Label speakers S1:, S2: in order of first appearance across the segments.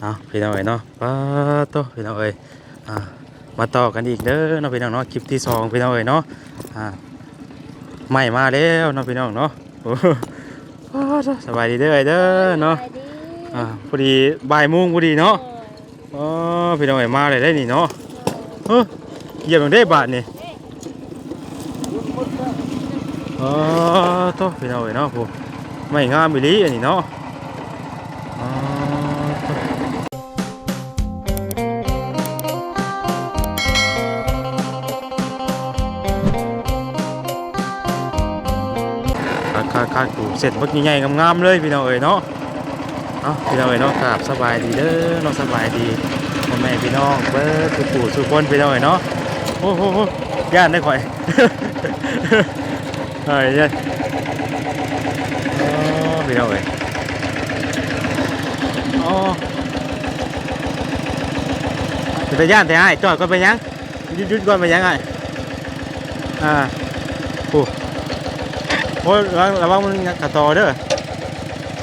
S1: เอาพี่น้องเอ๋ยเนาะป้าโตพี่น้องเอ๋ยอ่ามาต่อกันอีกเด้อเนาะพี่น้องเนาะคลิปที่สองพี่น้องเอ๋ยเนาะอ่าไม่มาแล้วเนาะพี่น้องเนาะโอ้โหป้าโตสบายดีเด้อเอ้ยเด้อเนาะอ่าพอดีบ่ายโมงพอดีเนาะอ๋อพี่น้องเอ๋ยมาเลยได้นี่เนาะเฮ้ยเหยียบมันได้บาทนี่อ๋อโตพี่น้องเอ๋ยเนาะผู้ไม่งามอีหลีอันนี้เนาะ คักคักคักถูเสร็จเมื่อกี้ใหญ่ๆงามๆเลยพี่น้องเอ๋ยเนาะเนาะพี่น้องเอ๋ยเนาะครับสบายดีเด้อเนาะสบายดีพ่อแม่พี่น้องเบิร์สุปู่สุคนพี่น้องเอ๋ยเนาะโอ้โหโหย่านได้ข่อยเฮ้ยเย้อ๋อพี่น้องเอ๋ยอ๋อจะไปย่านแต่ไอ้ายจอดก่อนไปยังหยุดหยุดก่อนไปยังไงอ่าโอ้ โอ้ยระวังระวังมันกระตอเด้อ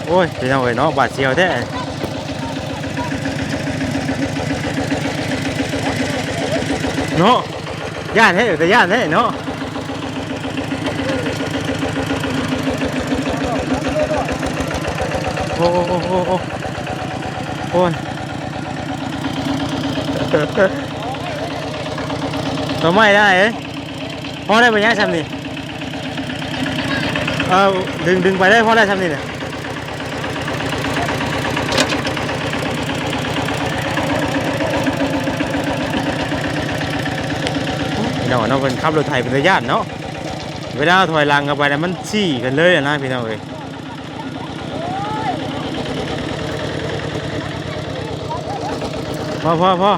S1: โอ้ยพี่น้องเอ้ยเนาะบาด เออดึงดึงไปได้เพราะอะไรทำนี่เนี่ยพี่น้องเนาะเป็นขับรถไถเป็นระยะเนาะเวลาถอยหลังกันไปแล้วมันชี้กันเลยอะนะพี่น้องเอ้ยพอพอพอ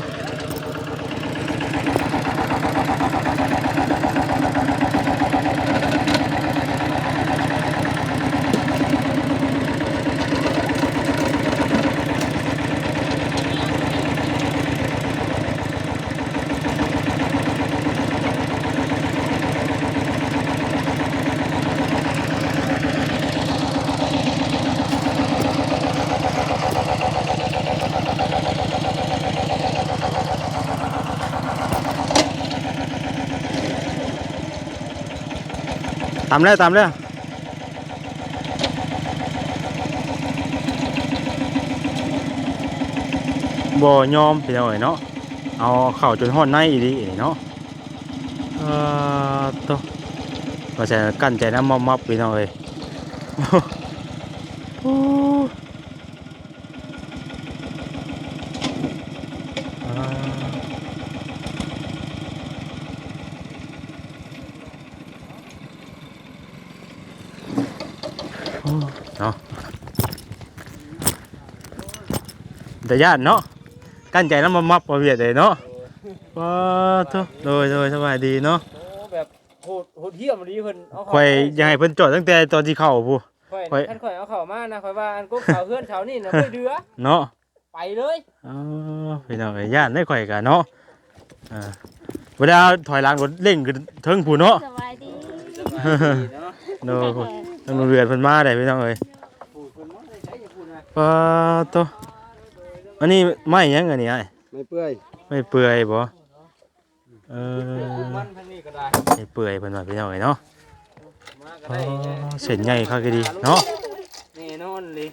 S1: ตามเลยตามเลยบ่ยอมพี่น้องเอ้ยเนาะเอาเข่าจนห้อนในอีดีเนาะเออตัวว่าจะกั้นใจน้ำมอมมับพี่น้องเอ้ย โอ้อ่าโอ้เนาะ แต่ญาติเนาะกั้นใจน้ำมอมมับมาเวียดเลยเนาะว้าตัวโดยโดยสบายดีเนาะ
S2: โอ้แบบโหดโหดเหี้ยมดีเพิ่นเอาเข้า
S1: ข่อยอยังให้เพิ่นจอดตั้งแต่ตอนที่เข้าผู้
S2: ข่อย
S1: ข่อย
S2: ท่านข่อยเอาเข้ามานะข่อยว่าอันกุ๊กเขาเฮือนเขานี่นะค่อยเดือ
S1: เนาะ
S2: ไปเลย
S1: อ๋อพี่น้องเอ้ยย่านได้ข่อยกันเนาะอ่าเวลาถอยหลังรถเร่งขึ้นเทิงผู้เนาะ
S3: สบายดี
S1: โน้ต้องเรือนเพิ่นมาได้พี่น้องเอ้ยปะโต อันนี้ไม้หยังอันนี้ไอ้
S4: ไม่เปื่อย
S1: ไม่เปื่อยบ่เออ
S2: มันทางนี้ก็ได้
S1: ไม่เปื่อยเพิ่นว่าพี่น้องเอ้ยเนาะ
S2: มาก็
S1: อ๋อ
S2: ได้เนี่ย
S1: เส้นใหญ่คักดีเนาะ
S2: แน่นอนเลย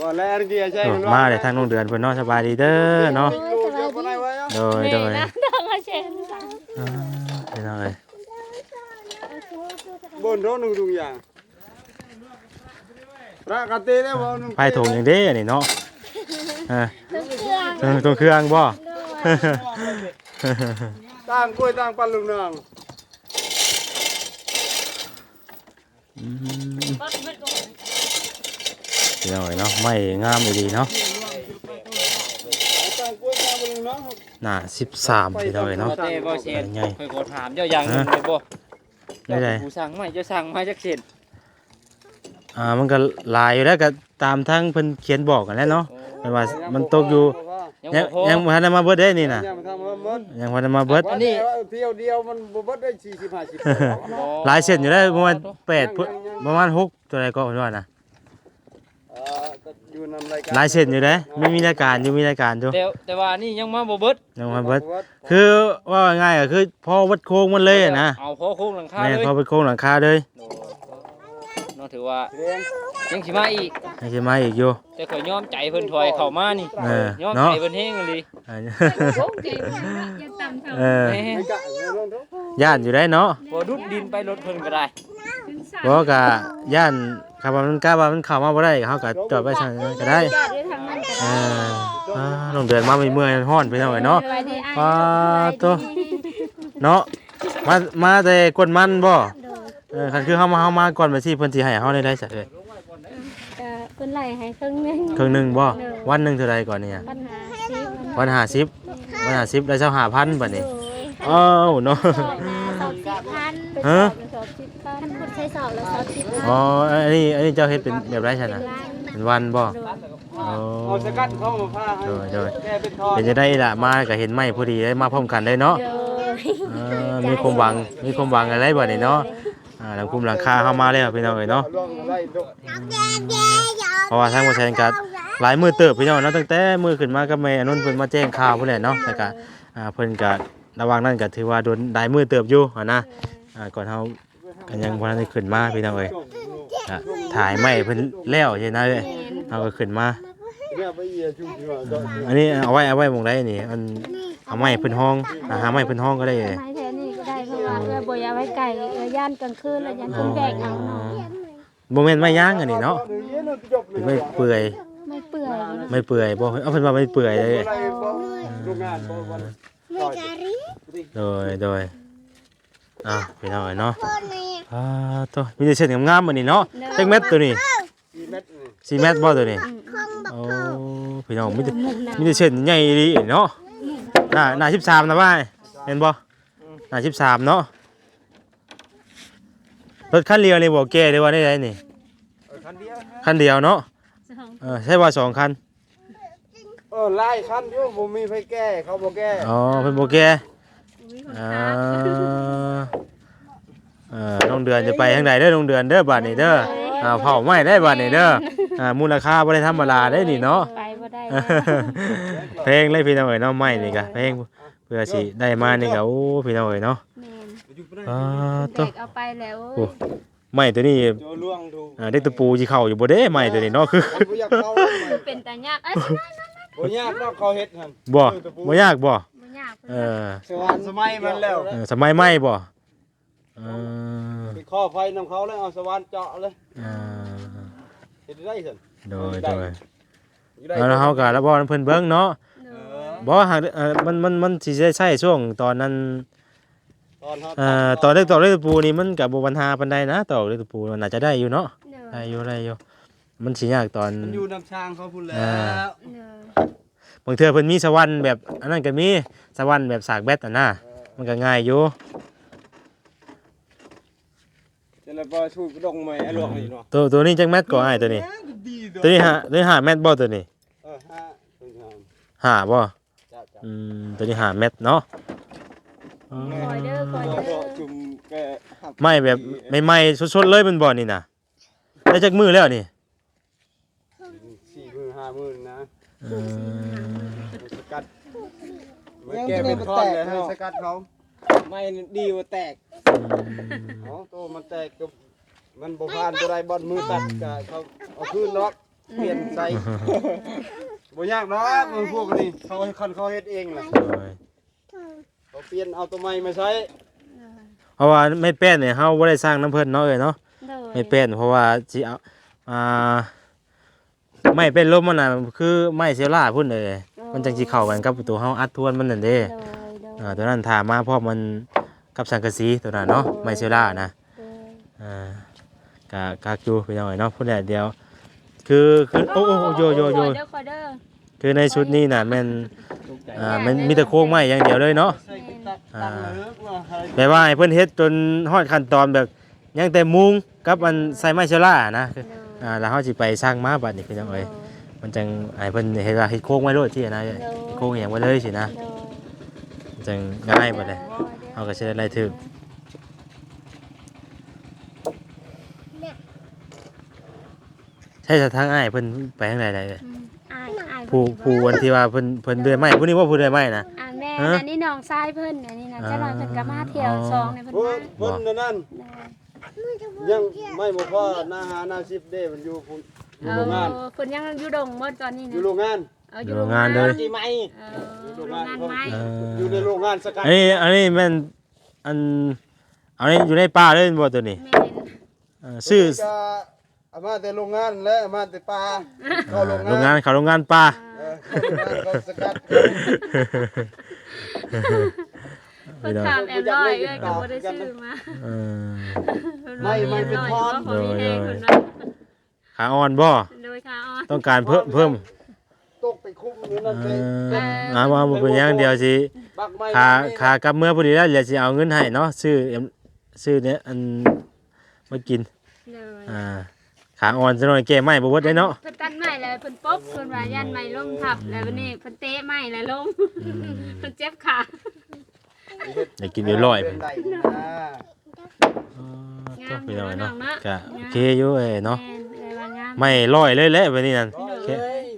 S4: บ่แล้วอันเดียวใช่
S1: เออมาได้ทางโรงเดือนเพิ่นเนาะสบายดีเด้อเนาะ
S3: โอ้ย
S4: ดู
S3: ส
S4: เดียว
S3: บา
S4: บ่ได้
S3: ย
S4: ไว้อะ
S1: โดย
S3: ดี
S1: โดย
S3: นะต้องมาเช็ด
S1: อ่าพี่น้องเอ้ย
S4: บนโดนหนึ่งทุกอย่างปกติแล้วบ่หนึ่ง
S1: ไปถงอย่างเด้อันนี้เนาะ อ่า
S3: เครื่อง
S1: เออตรงเครื่องบ่
S4: ต่างกล้วยต่างปันลุงนาง
S1: อืมพี่น้องเอ้ยเนาะไม่งามดีเนาะ
S4: ต่างกล้วยต่างปันลุงนาง
S1: หน้า13พี่น้องเอ้ยเนาะ
S2: เต้บ่เช็ด
S1: ใหญ่
S2: ข่อยก็ถามเจ้าอย่างหนึงเลยบ่
S1: ได้ได้
S2: ผู้สั่งไม่เจ้าสั่งมาจักเช็ด
S1: อ่ามันก็หลายอยู่แล้วก็ตามทั้งเพิ่นเขียนบอกกันแหล้วเนาะ แม่นว่ามันตกอยู่
S2: ยัง
S1: ยัง
S2: บ่พอ
S1: ยังบ่ทันได้มาเบิดเด้นี่น่ะ
S4: ยังทำมาหมด
S1: ยังบ่ทันมาเบิด
S4: อันนี้ เที่ยวเดียวมันบ่เบิดได้40 50
S1: หลายเส้นอยู่แล้วประมาณ8พุ่นประมาณ6ตัวใดก็เพิ่นว่านะ
S4: เออก็อยู่นำรายการ
S1: หลายเส้นอยู่เด้มีมีรายการอยู่มีรายการอยู่
S2: แต่แต่ว่านี่ยังมาบ่เบิด
S1: ยังมาเบิดคือว่าง่ายๆก็คือพอวัดโค้งมันเลยอะนะ
S2: เอาพอโค้งหลังคา
S1: แม่น
S2: เลย
S1: พอวัดโค้งหลังคาเลย
S2: โอ้เนาะถือว่า
S4: เรียน
S2: ยังสิมาอีก
S1: ให้สิมาอีกอยู่
S2: แต่ข่อยยอมใจเพิ่นถอยเข้ามานี่
S1: เออย
S2: อม
S1: เนาะ
S2: ใจเพิ่นแฮงเลย
S1: อันนี้
S3: โอ้ใจมันเนาะอย่าต่ำเท่า
S1: เออ
S2: แม่
S4: ไม่กะไม่ลงทุก
S1: ย่านอยู่ได้เนาะ
S2: บ่ดุดดินไปรถเพิ่นก็ได้
S3: ถึงสาม
S1: บ่ก็ย่านคำว่ามันกล้าว่ามันเข้ามาบ่ได้เขาก็จอดไว้ซั่นก็ได้
S3: จอดด้วยทางนั้นก็
S1: เอ
S3: ได้
S1: ออ่าลงเดือนมาเมื่อยๆฮ้อนไปหน่อยเนาะ
S3: ไปดีอ้าย
S1: ว้าตัวเนาะมามาแต่กวนมันบ่
S3: โดย
S1: เออคันคือเฮามาเฮามาก่อนไปสิเพิ่นสิให้เฮาได้ได้ซะเอ้ย
S3: เอ่อเพิ่นไล่ให้ครึ่งหนึง
S1: ครึ่งหนึงบ่วันหนึงเท่าใดก่อนเนี่ย
S3: ปัญหาชีพมัน
S1: วัน50วัน50ได้25,000บัดนี้
S3: โดย
S1: อ้าวเนาะ
S3: สอบนะสอบสิบพันไป
S1: ฮะ
S3: สอบสิบพันคุณใช้สอบแล้วสอบสิบพัน
S1: อ๋ออันนี้อันนี้เจ้าเฮ็ดเป็นแบบไรซั่นน่ะ
S3: ล้าน
S1: เป็นวันบ่
S3: โดย
S1: อ๋อ
S4: เอาสกัดเข้ามาผ้าให้
S1: โดยโดย
S4: แก้เป็นทอด
S1: เป็นจะได้ล่ะมาก็เห็นไม้พอดีได้มาพร้อมกันได้เนาะ
S3: โดย
S1: เออมีความหวังมีความหวังอะไรบัดนี้เนาะ อ่าหลังคุมหลังคาเข้ามาแล้วพี่น้องเอ้ยเนาะเพราะว่าทางบ่แซนก็หลายมือเติบพี่น้องเนาะตั้งแต่มือขึ้นมากับแม่อนนเพิ่นมาแจ้งข่าวพุ่นแหละเนาะแต่ก็อ่าเพิ่นก็ระหว่างนั้นก็ถือว่าโดนหลายมือเติบอยู่หันนะอ่าก่อนเฮาก็ยังบ่ทันได้ขึ้นมาพี่น้องเอ้ยถ่ายไม้เพิ่นแล้วใช่นะเอ้ยเฮาก็ขึ้นมา
S4: อก
S1: อันนี้เอาไว้เอาไว้หมองได้นี่อันเอาไม้เพิ่นห้องอ่าหาไม้เพิ่นห้องก็ได้เลย
S3: ว่าเออบ่อยากไว้ไก่เออย่านกลางคืนแล้วยันเพิ่นแบกเอาเนาะ
S1: บ่แม่นไม้ย่างอันนี้เนาะเป็นไม้เปื่อย
S3: ไม่เปื่อยมัน
S1: ไม่เปื่อยบ่เอาเพิ่นว่าไม่เปื่อยเลย
S4: อะไรบ่โรงงานบ่วันต่อย
S1: โดยโดยอะพี่น้องเนาะอ่าตัวมีแต่เส้นงามๆอันนี้เนาะจักเม็ดตัวนี้
S4: กี่เม็ดนี่
S1: สี่เม็ดบ่ตัวนี้โอ้พี่น้องมีแต่มีแต่เส้นใหญ่ดีเนาะหน้าหน้า13นะว่าเห็นบ่ หน้า13เนาะรถคันเดียวนี่บ่แก่ได้ว่าได้ไดนี่
S4: เออคันเดียวนะ
S1: คันเดียวเนาะ
S3: สอง
S1: เออใช่ว่าสองคัน
S4: เออไล่คันอยู่บ่มีไฟแก้เขาบ่แก้
S1: อ๋อเพิ่นบ่แก่
S3: อุ้ยคน
S1: อ่า
S3: ค้า
S1: เออน้องเดือนจะไปทางใดเด้อน้องเดือนเด้อบัดนี้เด้ออ่าเผาไหม้ได้บัดนี้เด้ออ่ามูลค่าบ่ได้ธรรมดาได้นี่เนาะ
S3: ไปบ่ได้
S1: เพลงเลยพี่น้องเอ๋ยเนาะไหม้นี่ก็เพลงเพื่อสิได้มานี่ก็โอ้พี่น้องเอ๋ยเนาะ
S3: แม่น
S1: อ่า
S3: แบ
S1: ตัว
S3: กเอาไปแล้ว
S1: โอ้ไหม้ตัวนี้
S4: โจล่วงดู
S1: อ่าได้ตะปูสิเข้าอยู่บ่เด้ไหม้ตัวนี้เนาะคือ
S4: มันบ่อยากเข้า
S3: เป็นตายากเอ้ย
S4: บ่ยากเนาะเขาเฮ็ดหั่น
S1: บ่บ่ยากบ่
S3: บ่ยาก
S1: เออ
S4: สวรรค์สมัยมันแล้ว
S1: เออสมัยใหม่บ่เออ
S4: ไปข้อไฟนำเขาแล้วเอาสว่านเจาะเลย
S1: อ่า
S4: เฮ็ดได้ซั่น
S1: โดยโดย
S4: อยู่ได้
S1: แล้วเฮาก็แล้วบ่เพิ่นเบิ่งเนาะ
S3: เน
S4: เอ
S3: อะ
S4: อ
S1: บ่หากเอ่อมันมันมันสิได้ใช้ช่วงตอนนั้น
S4: ตอนเฮา
S1: เอ่อตอนเล็กตอนเล็กตะปูนี่มันก็บ่ปัญหาปานใดนะตอนเล็กตะปูมันน่าจะได้อยู่เนาะ
S3: เนอะ
S1: ได้อยู่ได้อยู่มันสิยากตอน
S4: มันอยู่น้ำช้างเขาพุ่นแล้
S1: อ่า
S4: ว
S3: เนอะ
S1: บางเทื่อเพิ่นมีสวรรค์แบบอันนั้นก็มีสวรรค์แบบสากแบตอะนะมันก็ง่ายอยู่
S4: จะเลยบ่ชูกระดงใหม่ไอ้หลวงนี่เนาะ
S1: ตัวตัวนี้จักแมตก็อ้ายตัวนี้
S4: ดี
S1: ตัวนี้หาตัวนี้หาแมตบ่ตัวนี้
S4: เออห้าตัวนี้
S1: หาบ่
S4: จ้าจ้า
S1: อืมตัวนี้หาแมตเนาะอ๋อ
S3: คอยเด้อคอย
S4: บ่
S3: เด้อ
S4: จุ่มแกหัก
S1: ไม่แบบใหม่ๆสดๆเลยมันบ่นี่น่ะได้จักมือแล้วนี่
S4: สี่มือห้ามือนะ
S1: เออ
S4: สกัดมันแกเป็นท่อนเลยให้สกัดเขา
S5: ไม่ดีกว่าแตก
S4: อ๋อตัวมันแตกกับมันบ่ผ่านตัวใดบอลมือตัดก็เขาเอาคืนล็อก เปลี่ยนใส่บ่ยากเนาะมึงพวกนี้เขาให้คันเขาเฮ็ดเองแหละ
S1: โดย
S4: เขาเปลี่ยนเอาตัวใหม่มาใช้
S1: เพราะว่าไม่แป้นเนี่ยเฮาบ่ได้สร้างน้ำเพิ่นเนาะเอ้ยเนาะ
S3: เนอะ
S1: ไม่เป็นเพราะว่าสิเอาอ่าไม่เป็นลมมันน่ะคือไม่เซลล่าพุ่นเลยมันจังสิเข้ากันกับตัวเฮาอัดทวนมันนั่นเด้
S3: เนอะเนอะ
S1: อ่าตัวนั้นถามมาเพราะมันกับสังกะสีตัวนั้นเนาะไม่เซลล่านะ
S3: เนอะ
S1: อ่ากะกากอยู่ไปหน่อยเนาะพุ่นแหละเดียว คือคือโอ้โอ้โอ้โยโยโย
S3: คอยเด้อคอยเด้อ
S1: คือในชุดนี้น่ะแม่นอ่ามันมีแต่โครงไม้อย่างเดียวเลยเนาะ
S4: ใส่ตักตั้งเลิกว่าให้
S1: แปลว่าให้เพิ่นเฮ็ดจนฮอดขั้นตอนแบบยังแต่มุงกับมันใส่ไม้เซลล่านะ
S3: เนอะ
S1: อ่าแล้วเฮาสิไปสร้างมาบัดนี้พี่น้องเอ้ยมันจังไอ้เพิ่นเฮ็ดว่าเฮ็ดโค้งไว้โลดที่นะเฮ็ดโค้งอหย่างไว้เลยสินะ
S3: เนอะ
S1: มันจังง่ายบัดเลยเฮาก็สิได้ไล่ถึก ช้ช่จะทางอ้ายเพิ่นไปทางใดๆเลย
S3: อืมอายอาย
S1: ผู้ผู้วันที่ว่าเพิ่นเพิ่นเดือยไม้ผู้นี้ว่าผู้เดือยไม้นะ
S3: อ่าแม่
S1: ฮะ
S3: อันนี้น้องชายเพิ่นอันนี้นะเจ้าน้อยเพิ่นก็มาเที่ยว
S1: อ๋อ
S3: ซองในเพิ่น
S4: เพิ่
S3: มาน
S4: เพิ่นนั่นนั่น
S3: เด้อ
S4: ยังไม่บอกว่าหน้าหาหน้าซิบเด้มันอยู่พุ่นอยู่
S3: เอ
S4: โรงงาน
S3: อเพิ่นยังอยู่ดงหมดตอนนี้
S4: อ
S3: นะ
S4: ยู่โรงงาน
S3: เออ
S1: อยู่โรงงานเลย
S5: จีไหม
S3: เออโรงงานไม้
S1: เออ
S4: อยู่ในโรงงานสกัด
S1: อันนี้อันนี้แม่นอันอันนี้อยู่ในป่าเลยบ่ตัวนี้
S3: แม่น
S1: เออชื่อ
S4: ก็เอามาแต่โรงงานและเอามาแต่ปลาเข้าโรง
S1: โรงงางา
S4: น
S1: นเขาโรงงานป่า
S4: เออเข้าโรงงานเขาสกัด
S3: เพิ่นถามแอมร้อยเอ้ยก็บ่ได้ซื้อมา
S1: เออ
S4: ไม่ไม่เป็นพร
S3: เพิ่นว่าบ่มีแรงเพิ่นว่า
S1: ขาอ่อนบ่
S3: โดยค่ะอ้อน
S1: ต้องการเพิ่มเพิ่ม
S4: ตกไปคุ้มอยู่นั่น
S1: เอ
S4: เลย
S1: อเอาว่าบ่เป็นหยังเดียวสิ
S4: บักไม้
S1: ขาขากลับเมื่อพอดีแล้วเดี๋ยวสิเอาเงินให้เนาะซื้อเอ็มซื้อเนี่ยอันมากิน
S3: เลย
S1: อ่า ขาอ่อนซะหน่อยแก้ไม้บ่เบิดได้เนาะ
S3: เพิ่นตัดไม้แล้วเพิ่นป๊บเพิ่นว่ายันไม้ล้มทับแล้ววันนี้เพิ่นเตะไม้แล้วล้มเพิ่นเจ็บขา
S1: อยากกินเดี๋ยวร้อย
S4: เป็
S1: เพิ่
S4: น
S1: น
S4: ไรนะ
S1: อ๋อก็พี่น้อยเนาะ
S3: งาม
S1: ก็โอเคอยู่เอ้ยเนาะ
S3: แม่นเลยว่างาม
S1: ไม่ร้อยเลยแหละวันนี้นั่นแค่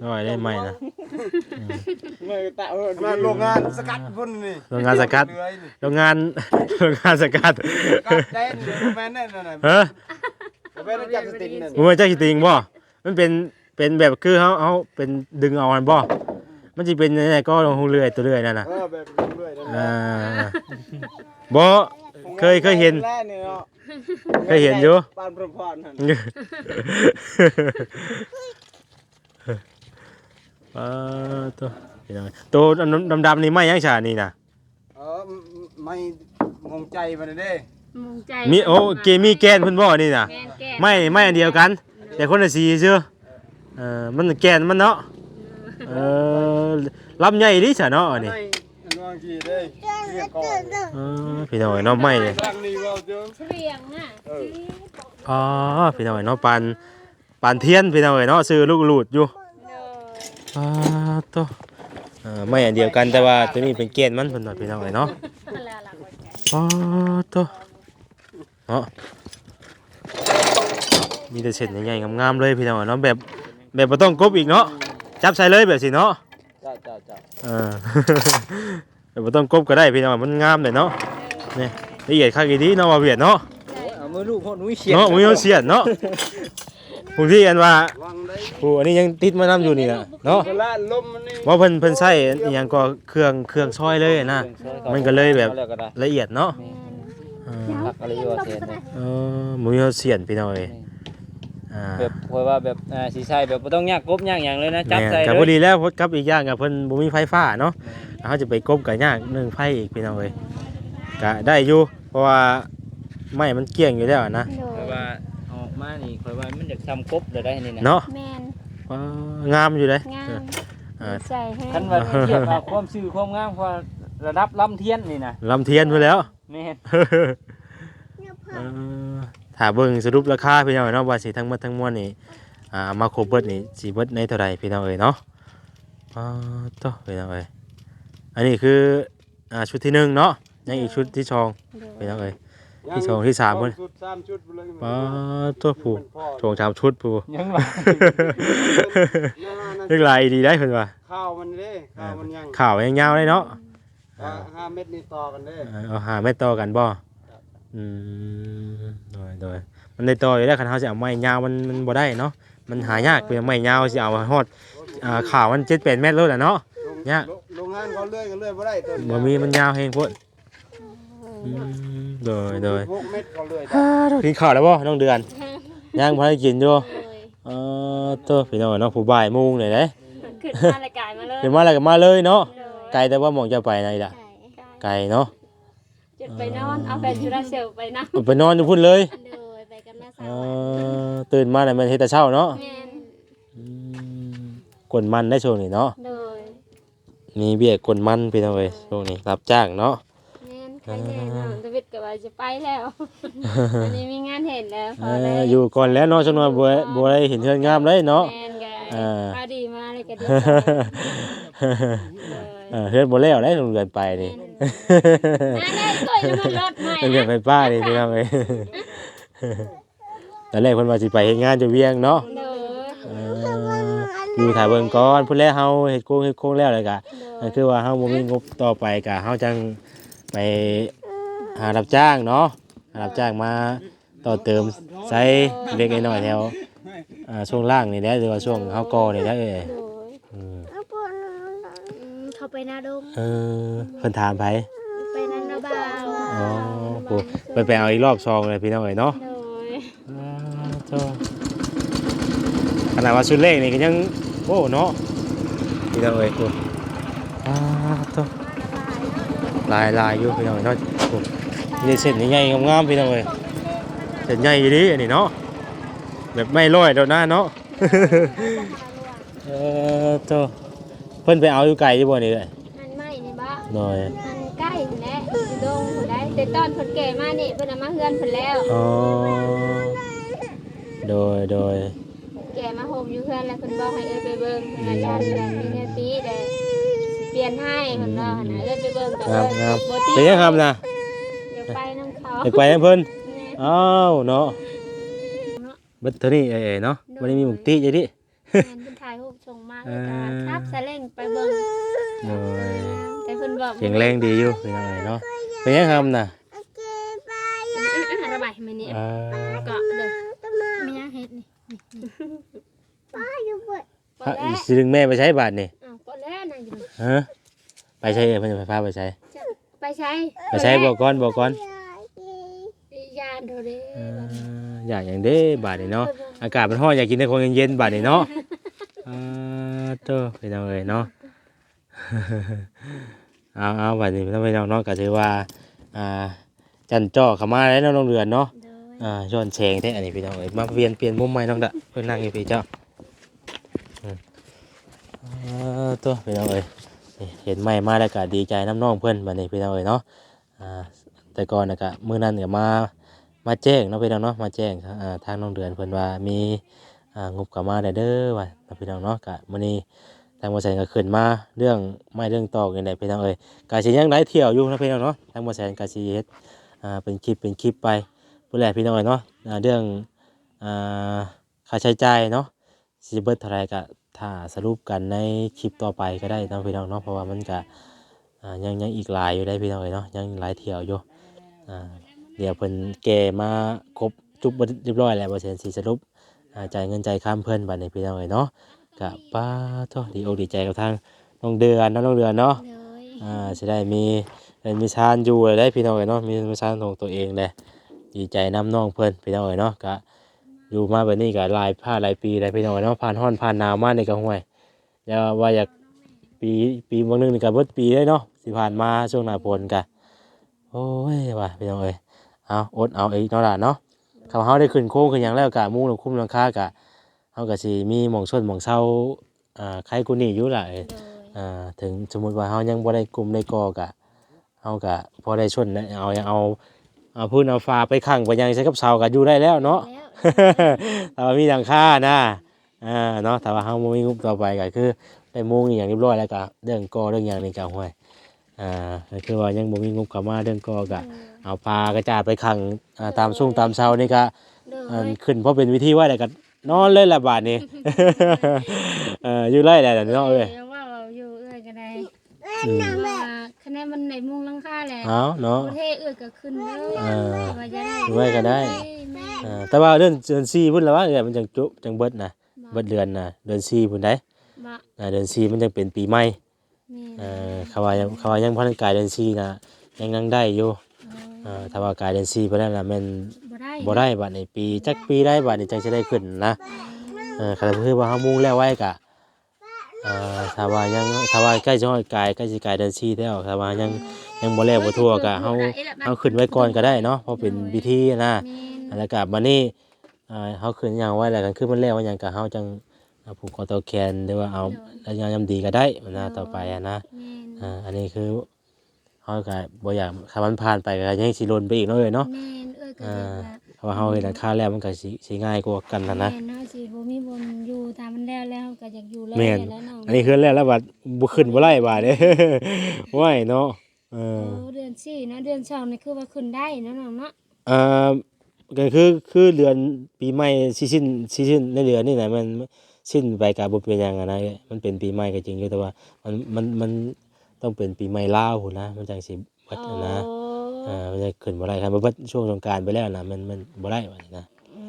S1: ร้อยได้ไม่นะ
S5: มือตะเออ
S4: มาโรงงานสกัดพุ่นนี่
S1: โรงงานสกัด
S4: เลื้อยนี่
S1: โรงงานโรงงานสกัด
S4: สกัดแดนเดี๋ ยวแม่นแน่นอนน่ะ
S1: เฮ้อ
S4: เดี๋ยวแม่นจักสตินนั่น
S1: มึงว่าจักสิติงบ่ มันเป็นเป็นแบบคือเฮาเฮาเป็นดึงเอาอันบ่ มันสิเป็นยังไงก็ลงหูเลื่อยตัวเลื่อยนั่นน่ะ
S4: เออแบบเรื่อยๆนั่นแห
S1: อ่า
S4: ละ
S1: บ่เคยเคยเห็น
S5: แรกเนี่ยเนาะ
S1: เคยเห็นอยู่
S5: ปานพรพรนั่น
S1: อ่าตัวพี่น้อยตัวดำๆนี่ไม่ยังฉานี่น่ะ
S4: เออไม่งงใจมันเด้
S3: มุงใจ
S1: มีโอ้เกมีแกนเพิ่นบ่นี่น่ะ
S3: แม่นแก้
S1: ไม่ไม่อันเดียวกัน แต่คนละสีเชื่อเออมันแกนมันเนาะเออลำใหญ่ดิฉะเนาะอันนี้
S4: ไม่อันวางกี่เด้เรียกก่อน
S1: เออพี่น้อยเนาะไม่เลย
S4: ร่างนี้ว่าเดิม
S3: เสียงน่ะ
S4: เออ
S1: อ๋อพี่น้อยเนาะปานปานเทียนพี่น้อยเนาะซื้อลูกหลุดอยู่
S3: เด้อ
S1: อ่าตัวเออไม่อันเดียวกันแต่ว่าตัวนี้เป็นแกนมันเพิ่นว่าพี่น้อยเนาะ
S3: แล้วล่ะคนแก่
S1: อ๋อตัว เนาะมีแต่เส้นใหญ่ๆงามๆเลยพี่น้อยเนาะแบบแบบบ่ต้องกบอีกเนาะจับใส่เลยแบบสิเนาะ
S5: จ้าจ้าจ้า
S1: เออแต่บ่ต้องกบก็ได้พี่น้องมันงามเลยเนาะนี่ละเอียดคักอีดีเนาะว่าเวียดเนาะ
S5: เอามือลูกพ่อหนุ่ยเขียน
S1: เนาะมือเอาเสียดเนาะผู้ที่อันว่า
S4: วังได้
S1: ผู้อันนี้ยังติดมานํอยู่นี่น่ะเนาะ
S4: เวลาลมมันนี่
S1: ว่าเพิ่นเพิ่นใช้อหยังก็เครื่องเครื่องซอยเลยนะมันก็เลยแบบ
S5: อาแล้วก็ได้
S1: ละเอียดเนาะเออ
S5: พักอะไรอยู่ว่าเสียนเนี่ย
S1: เออมือเอาเสียดพี่น้องเอ้ยอ่า
S5: แบบคอยว่าแบบอ่าสีใส่แบบบ่ต้องยากกบยากหยังเลยนะจับ
S1: แม่น
S5: ใส่
S1: ก็
S5: เล
S1: พอดี
S5: ย
S1: แล้วเพราะกับอีกอย่างก็เพิ่นบ่มีไฟฟ้าเนาะเขาจะไปกบก็ยากเรื่องไฟอีกพี่น้องเอ้ยก็ได้อยู่เพราะว่าไม้มันเกลี้ยงอยู่แล้วนะ
S3: โด
S5: คอย
S3: ย
S5: ว่าออกมานี่คอยว่ามันอยากทำกบเลยได้นี่นะ
S1: เนาะ
S3: แม่น
S1: ว้างามอยู่เลย
S3: งาม
S1: เออ
S3: ใส่ให้
S5: คันว่าเทียบกับความซื่อความงามพอระดับลำเทียนนี่นะ
S1: ลำเทียนไปแล้ว
S5: แม่น
S1: เออถ้าเบิ่งสรุปราคาพี่น้องเนาะว่าสิทั้งหมดทั้งมวลนี่อ่ามาครบเบิดนี่สิเบิดในเท่าไหร่พี่น้องเอ้ยเนาะอ่าต่อพี่น้องเอ้ยอันนี้คืออ่าชุดที่หนึ่งเนาะยังอีกชุดที่สองพี่น้องเอ้ย ที่สองที่สามพุ่น
S4: ชุดสามชุดไปเลย
S1: ป้าตัวผู้สองสามชุดผู้
S5: ยังหลาย
S1: เรียกลายดีได้เพิ่นว่า
S4: ข้าวมันเด้ข้าวมันยัง
S1: ข่าวยังยาวเลยเนาะ
S4: อ่าห้าเม็ดนี่ต่อกันเด้
S1: เออเอาหาไม่ต่อกันบ่อืมโดยโดยมันได้ต่ออยู่แล้วคันเฮาสิเอาไม้ยาวมันมันบ่ได้เนาะมันหายากเป็นไม้ยาวสิเอาฮอดอ่าข่าวมัน7-8เมตรแล้วแหละเนาะ
S4: โรง
S1: เนี่ย
S4: โรงงานเขาเลื่อยกันเลื่อยบ่ได้ต้น
S1: บ่มีมันยาวแฮงโพดอืมโดยโดย
S4: หกเม็ดเขาเลื่อย
S1: อ่าเรากินข้าวแล้วบ่น้องเดือนยังบ่ได้กินอยู่
S3: โดย
S1: เออตัวพี่น้องเนาะผู้บ่ายโมงนี่เด้
S3: ขึ้นมารายการมาเลย
S1: เดี๋ยวมาแล้วก็มาเลยเนาะ
S3: โดย
S1: ไกลแต่ว่าหมองจะไปไหนล่ะ ไกลเนาะ
S3: จุดไปนอนเอาแฟนจุฬาเซลไปนะ
S1: ไปนอนอยู่พุ่นเลย
S3: โดยไปกับน้าสา
S1: เอ
S3: ว
S1: อตื่นมาเนี่ยมันเฮ็ดแต่เช้าเนาะ
S3: แม่น
S1: อืมกวนมันได้ช่วงนี้เนาะ
S3: โดย
S1: มีเบี้ยกวนมันพี่น้องเอ้ยช่วงนี้รับจ้างเนาะ
S3: แม่นใครแน่นอนตวิทย์ก็ว่าจะไปแล้วอันนี้มีงานเห็นแล้วพ
S1: เอ
S3: อได้
S1: ออยู่ก่อนแล้วเนาะจังว่าบ่ได้บ่ได้เห็นเฮือนงามเลยเนาะ
S3: แม่นก็
S1: อ่า
S3: พอดีมาเลยก็ดี
S1: เออเฮือนบ่แล้วได้โรงเรียนไปนี่
S3: อันนี้ก็ยังมันรถใหม่
S1: โรงเรียนไปป้านี่พี่น้องเอ้ยตอนแรกเพิ่นว่าสิไปเฮ็ดงานอยู่เวียงเนาะ
S3: เด้อ
S1: เออยู่ถ่ายเบิ่งก่อนพุ่นแล้วเฮาเฮ็ดโค้งเฮ็ดโค้งแล้วเลยก็
S3: โด
S1: ก็
S3: ย
S1: คือว่าเฮาบ่มีงบต่อไปก็เฮาจังไปหารับจ้างเนาะหารับจ้างมาต่อเติมใส่เล็กน้อยๆแถวอ่าช่วงล่างนี่แหละหรือว่าช่วงเฮาก่อนี่แหละเอ้ย
S3: โดย
S1: อืม
S3: อืม เขาไปนาดง
S1: เออเพิ่นถามไผ
S3: ไปนันนาบาว
S1: อ๋อกูไปไปเอาอีกรอบซองเลยพี่น้องเอ้ยเนาะ
S3: โดย
S1: อ่าโธ่ขนาดว่าชุดเลขนี่ก็ยังโอ้เนาะพี่น้องเอ้ยกูอ่าโธ่ลายลายอยู่พี่น้องเอ้ยเนาะกูนี่เส้นใหญ่ๆงามๆพี่น้องเอ้ยเส้นใหญ่อยู่ดิอันนี้เนาะแบบไม่ร้อยเดอกหน้าเนาะ เออโธ่ เพิ่นไปเอาอยู่ไกลอยู่บ่นี่เอ้ย
S3: หันไม่นี่บ้า
S1: หน่อย
S3: หันใกล้อยู่แล้วอยู่ดงอยู่ได้แต่ตอนเพิ่นแก่มานี่เพิ่นเอามาเฮือนเพิ่นแล้ว
S1: อ๋อโดยโดย
S3: แก่มาโฮมอยู่เฮือนแล้วเพิ่นบอกให้เอ้ยไปเบิ่งอาจารย์แบบมีแนวตีได้สิเปลี่ยนให้เพิ่นว่าหั่นน่ะเอ้ยไปเบิ่งก็
S1: งาม
S3: เอ้ย
S1: งาม
S3: บ่ติ
S1: เป็นยังครับนะ
S3: เดี๋ยวไปนำเขา
S1: ไปไปให้เพิ่น
S3: แม่
S1: อ้าวเนาะเบัดเท่านี้เอ้ยเนาะบ่ได้มีหมุกติจังดิ
S3: แม่นเพิ่นถ่ายรูปส่งมาเลยก็ทับสะเล่งไปเบิ่ง
S1: โดย
S3: แต่เพิ่นบอก
S1: แข็งแรงดีอยู่เป็นยังไงเนาะเป็นยังครับน่ะ
S3: ระบายให้มันนี่
S1: อ่า
S3: เกาะเด้อมีหยังเฮ็ดนี่ป้าอยู่เบิด
S1: พระสิดึงแม่ไปใช้บาทนี่
S3: อ้าวก็แล้วนั่งอยู่
S1: ฮะไปใช้เอ้ยเพิ่นจะไปพาไปใช้
S3: ไปใช้
S1: ไปใช้บ่ก่อนบ่ก่อน
S3: ยานโดเด้
S1: อ่าอยากหยังเด้บาทนี่เนาะ อากาศมันร้อนอยากกินแต่ของเย็นๆบาทนี่เนาะอ่าโตเป็นยังไงเนาะเอาเอาบาทนี้ต้องไปน้องเนาะก็ถือว่าอ่าจันจ่อเข้ามาแล้วเนาะน้องเรือนเนาะ
S3: โดย
S1: อ่าย้อนแสงแท้อันนี้พี่น้องเอ้ยมาเปลี่ยนเปลี่ยนมุมใหม่น้องดะเพิ่นนั่งอยู่พี่เจ้าอืมอ่าตัวพี่น้องเอ้ยนี่เห็นใหม่มาแล้วก็ดีใจน้ำน้องเพิ่นบัดนี้พี่น้องเอ้ยเนาะอ่าแต่ก่อนน่ะก็มื้อนั้นก็มา มาแจ้งเนาะพี่น้องเนาะมาแจ้งอ่าทางน้องเดือนเพิ่นว่ามีอ่างบเข้ามาได้เด้อว่าพี่น้องเนาะก็มื้อนี้ทางบ่แสนก็ขึ้นมาเรื่องไม้เรื่องตอกนี่แหละพี่น้องเอ้ยก็สิยังได้เที่ยวอยู่นะพี่น้องเนาะทางบ่แสนก็สิเฮ็ดอ่าเป็นคลิปเป็นคลิปไปผู้แลพี่น้อยเนาะอ่าเรื่องอ่าค่าใช้จ่ายเนาะสิเบิดเท่าไหรก็ถ้าสรุปกันในคลิปต่อไปก็ได้เนาะพี่น้องเนาะเพราะว่ามันก็อ่ายังยังอีกหลายอยู่ได้พี่น้องเอ้ยเนาะยังหลายเที่ยวอยู่อ่า เดี๋ยวเพิ่นแก่มาครบจุบเบิดเรียบร้อยแล้วบ่เซ็นสิสรุปอ่าจ่ายเงินจ่ายค่าเพิ่นบัดนี้พี่น้องเอ้ยเนาะก็ป้าโทดีอกดีใจกับทางน้องเดือนเนาะน้องเดือนเนาะ
S3: โดย
S1: อ่าจะได้มีได้มีชานอยู่ได้พี่น้องเอ้ยเนาะมีมีชานของตัวเองเลยดีใจน้ำน้องเพิ่นพี่น้องเอ้ยเนาะก็อยู่มาแบบนี้ก็หลายผ้าหลายปีหลายพี่น้องเอ้ยเนาะผ่านฮ้อนผ่านหนาวมาในกระห่วยอย่าว่าอยากปีปีบางนึงนี่ก็เบิดปีเลยเนาะสิผ่านมาช่วงหน้าฝนก็โอ้ยว่าพี่น้องเอ้ย เอาอดเอาอีกเนาะล่ะเนาะคำเฮาได้ขึ้นโค้งขึ้นหยังแล้วกะมุงหลังคุ้มหลังคากะเฮาก็สิมีหม่องชนหม่องเซาอ่าใครกูนี่อยู่ล่ะเอ้ย
S3: โดย
S1: อ่าถึงสมมุติว่าเฮายังบ่ได้กลุ่มได้กอกะเฮากะพอได้ชนได้เอาเอาเอาพื้นเอาฟ้าไปขังไปยังใช้กับเสาก็อยู่ได้แล้วเนาะ
S3: แล้ว
S1: ถ้าว่ามีหลังคานะอ่าเนาะถ้าว่าเฮาบ่มีงบต่อไปก็คือได้มุงอหย่างเรียบร้อยแล้วก็เรื่องกอเรื่องหยังนี่ก็ห้วยอ่าก็คือว่ายังบ่มีงบเข้ามาเรื่องกอก็ เอาปลากระจาดไปขังอ่าตามซุ่งตามเสานี่ก็
S3: โด
S1: อันขึ้นเพราะเป็นวิธีว่าแล้วก็นอนเลยละบาดนี้เอออยู่ไร่แหละเนาะเอ้ย
S3: ว่าเราอยู่เอื้อยก็ได้
S1: อืม
S3: ว่าคะแนนมันในมุงหลังคาแหละ
S1: เอาเนาะ
S3: ประเทศเอื้อยก็ขึ้นเลย
S1: เออ
S3: ว่าจะได้
S1: ไว้ก็ได้
S3: แม่
S1: อ่าแต่ว่าเดือนเดือนสี่พุ่นแล้วว่าเอ้ยมันจังจุจังเบิดนะเบิดเดือนนะเดือนสี่พุ่นได้
S3: บ่
S1: อ่าเดือนสี่มันจังเป็นปีใหม่
S3: แม่
S1: เอ่อเขาว่ายังเขาว่ายังพันกายเดือนสี่นะยังยังได้อยู่ อ่าถ้าว่ากายเดือนสี่ไปแล้วนะแมัน
S3: บ่ได้
S1: บ่ได้บัดในปีจักปีได้บัดนี้จังจะได้ขึ้นนะเออคันคือว่าเฮามุ่งแล้วไว้กะอ่าถ้าว่ายังถ้าว่าใกล้จะฮอดกายใกล้สิกายเดือนสี่แล้วถ้าว่ายังยังบ่แล้วบ่ทั่วกะเฮาเฮาขึ้นไว้ก่อนก็ได้เนาะเพราะเป็นพิธีนะ
S3: แม่น
S1: แล้วก็บัดนี้อ่าเฮาขึ้นหยังไว้แล้วกันคือมันแล้วว่าหยังก็เฮาจังเอาผูกคอตอแคนหรือว่าเอาระยะยามดีก็ได้นะต่อไปอะนะ
S3: แม่น
S1: อ่าอันนี้คือ เฮาก็บ่อยากถ้ามันผ่านไปก็ยังสิลนไปอีกเนาะเอ้ยเนาะ
S3: แม่นเอ้ยก็
S1: อ่า
S3: จะว่า
S1: เพราะว่าเฮาเฮ็ดหลังคาแล้วมันก็สิสิง่ายกว่ากันนะนะ
S3: แม่นเนาะสิบ่มีบนอยู่ตามมันแล้วแล้วก็อยากอยู่เลย
S1: แม่น
S3: แล้วเนาะ
S1: อันนี้คือแล้วแล้วบัดบ่ขึ้นบ่ไล่บาดเด้ ไหวเนาะเอ
S3: โอ้
S1: อ
S3: เดือนสี่เนาะเดือนสองนี่คือว่าขึ้นได้เนาะน้องเนาะ
S1: อ่าก็คือคือเดือนปีใหม่สิสิ้นสิสิ้นในเดือนนี่แหละมันสิ้นไปก็บ่เป็นหยังอะนะมันเป็นปีใหม่ก็จริงอยู่แต่ว่ามันมันมัน ต้องเป็นปีใหม่ลาวพู้นนะ มันจังสิเบิดอะนะ
S3: โอ้
S1: อ่ามันจะขึ้นบ่ได้ครับบ่เบิดช่วงสงกรานต์ไปแล้วนะมันมันบ่ได้ว่านี่นะ
S3: อื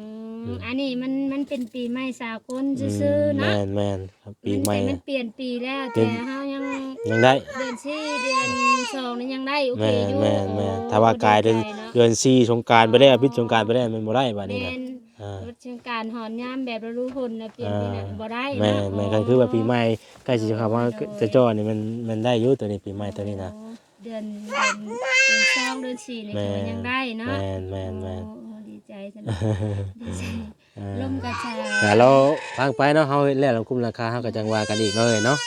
S3: ม อันนี้มันมันเป็นปีใหม่สากลซื่อๆ
S1: แม่
S3: เนาะ
S1: นแม่นครับปีใหม่
S3: มัน
S1: น่ะ
S3: เปลี่ยนปีแล้ว
S1: เปลี่
S3: แต่
S1: ยน
S3: เฮายัง
S1: ยังได้
S3: เดือนสี่เดือนสองนั้นยังได้โอเค
S1: แม่
S3: อนยู่
S1: แม่นแม่น
S3: โอ้
S1: ถ้าว่ากายเดือน
S3: ใจเนาะ
S1: เดือน4สงกรานต์ไปแล้วปิดสงกรานต์ไปแล้วมันบ่ได้บัดนี้
S3: แม่
S1: นะ
S3: น
S1: อ่า
S3: รถเชิงการหอนยามแบบเรารู้คนนะเปลี่ยนปีนั้นบ่ได้
S1: แม่
S3: เนาะ
S1: นแม่นก็คือว่าปีใหม่ใกล้สิเข้ามาจะจ้อนี่มันมันได้อยู่ตัวนี้ปีใหม่ตัวนี้นะ
S3: โอ้เดือนเดือนเดือนสองเดือนสี่นี่
S1: แม่
S3: ก็ยังได้เนาะ
S1: แม่นแม่นแม่น
S3: โอ้ดีใจจังดีใจ
S1: อ่า
S3: ลมกระชา
S1: แต่เราฟังไปเนาะเฮาเฮ็ดแล้วเราคุมราคาเฮาก็จังว่ากันอีกเนาะเอ้ยเนาะ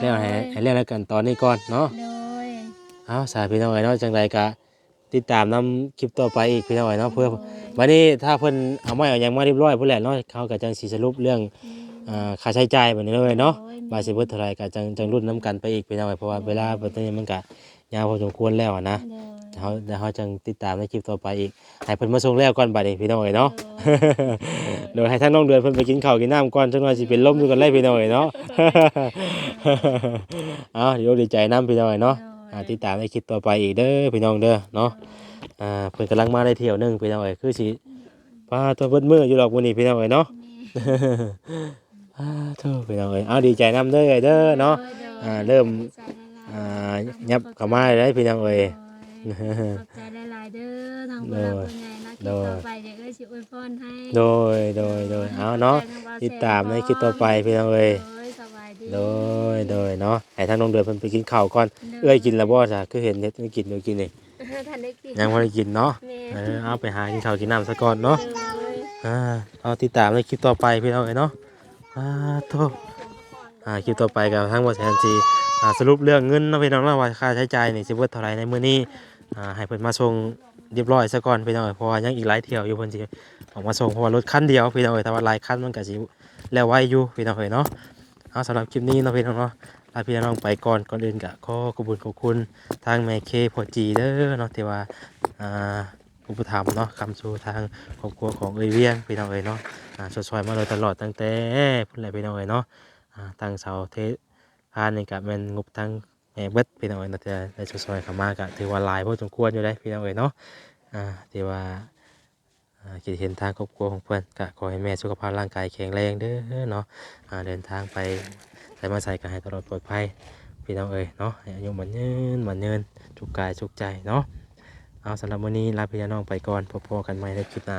S1: แล้วให้ให้เรียกแล้วกันตอนนี้ก่อนเนาะ
S3: โดย
S1: เอาสายพี่น้องเอ้ยเนาะจังไดก็ ติดตามนํคลิปต่อไปอีกพี่น้องเอ้ยเนาะเพื่อวันนี้ถ้าเพิ่นเอาไม้เอาหยังมาเรียบร้อยพุ่นแหละเนาะเขาก็จังสิสรุปเรื่องอ่าค่าใช้จ่ายบัดนี้เลยเนาะว่าสิเบิดเท่าไหร่ก็จังจังรุ่นนํกันไปอีกพี่น้องเอ้ยเพราะว่าเวลาบัดนี้มันก็ยาวพอสมควรแล้วอะนะ
S3: โดย
S1: เฮาเดี๋ยวเฮาจังติดตามในคลิปต่อไปอีก ให้เพิ่นมาส่งแล้วก่อนบัดนี้พี่น้องเอ้ยเนาะโดยให้ท่านน้องเดือนเพิ่นไปกินข้าวกินน้ำก่อนจังหน่อยสิเป็นลมอยู่กันเลยพี่น้องเอ้ยเนาะ เอาเดี๋ยวดีใจนํพี่น้องเอ้ยเนาะ อ่าติดตามในคลิปต่อไปอีกเด้อพี่น้องเด้อเนาะอ่าเพิ่นกำลังมาได้เที่ยวหนึงพี่น้องเอ้ยคือสิพาตัวเบิดมืออยู่ดอกมื้อนี้พี่น้องเอ้ยเนาะ อ่าโธ่พี่น้องเอ้ยเอาดีใจนํเด้อเอ้ยเด้อเนาะ อ่าเริ่ม อ่ายับเข้ามาได้พี่น้องเอ้ย
S3: ขอบใจหลายๆเด้อทางผู้หลักผู้ใหญ่นะคลิปต่อไปเดี๋ยวเอ้ยสิอวยพรให้
S1: โดยโดยโดยเอาเนาะ ติดตามในคลิปต่อไปพี่น้องเอ้ย
S3: โดยสบายดี
S1: โดยโดยเนาะให้ทางน้องเดือนเพิ่นไปกินข้าวก่อน เอ้ยกินแล้วบ่จ้ะคือเห็นเฮ็ดให้กินอยู่กินนี่
S3: ท่านได้กิน
S1: ยังบ่ได้กินเนาะ
S3: แม่
S1: เออเอาไปหากินข้าวกินน้ำซะก่อนเนาะ
S3: โดย
S1: อ่าเอาติดตามในคลิปต่อไปพี่น้องเอ้ยเนาะอ่าโทษอ่าคลิปต่อไปกับทั้งหมดแทนจีอ่าสรุปเรื่องเงินเนาะพี่น้องเนาะว่าค่าใช้จ่ายนี่สิเบิดเท่าไหร่ในมื้อนี้อ่าให้เพิ่นมาส่งเรียบร้อยซะก่อนพี่น้องเอ้ยเพราะว่ายังอีกหลายเที่ยวอยู่เพิ่นสิออกมาส่งเพราะว่ารถคันเดียวพี่น้องเอ้ยแต่ว่าหลายคันมันก็สิแล้วไวอยู่พี่น้องเอ้ยเนาะ เอาสำหรับคลิปนี้เนาพี่น้องเนาะลาพี่น้องไปก่อนก่อนอื่นก็ขอขอบคุณขอบคุณทางแม่เคพอจีเด้อเนาะที่ว่าอ่าอุปถัมภ์เนาะคำชูทางครอบครัวของเอเวียงพี่น้องเอ้ยเนาะอ่าช่วยมาโดยตลอดตั้งแต่พุ่นแหละพี่น้องเอ้ยเนาะอ่าตั้งเสาเทพานนี่ก็แม่นงบทั้งแม่เบิดพี่น้องเอ้ยเนาะแต่ได้ช่วยเข้ามาก็ถือว่าหลายพอสมควรอยู่ได้พี่น้องเอ้ยเนาะอ่าที่ว่า คิดเห็นทางครอบครัวของเพื่อนก็ขอให้แม่สุขภาพร่างกายแข็งแรงเด้อเนาะเดินทางไปใส่มาใส่ก็ให้ตลอดปลอดภัยพี่น้องเอ้ยเนาะอายุมันยืนมันยืนจุกกายจุกใจเนาะเอาสำหรับวันนี้ลาพี่น้องไปก่อนพบๆกันใหม่ในคลิปหน้า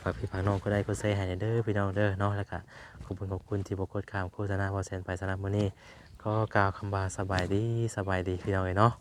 S1: ฝากพี่ฝากน้องก็ได้ก็ใส่ให้เด้อพี่น้องเด้อเนาะแล้วก็ขอบคุณขอบคุณที่บกดข่าวโฆษณาพอเซนไปสำหรับมื้อนี้ก็กล่าวคำบาสบายดีสบายดีพี่น้องเอ้ยเนาะ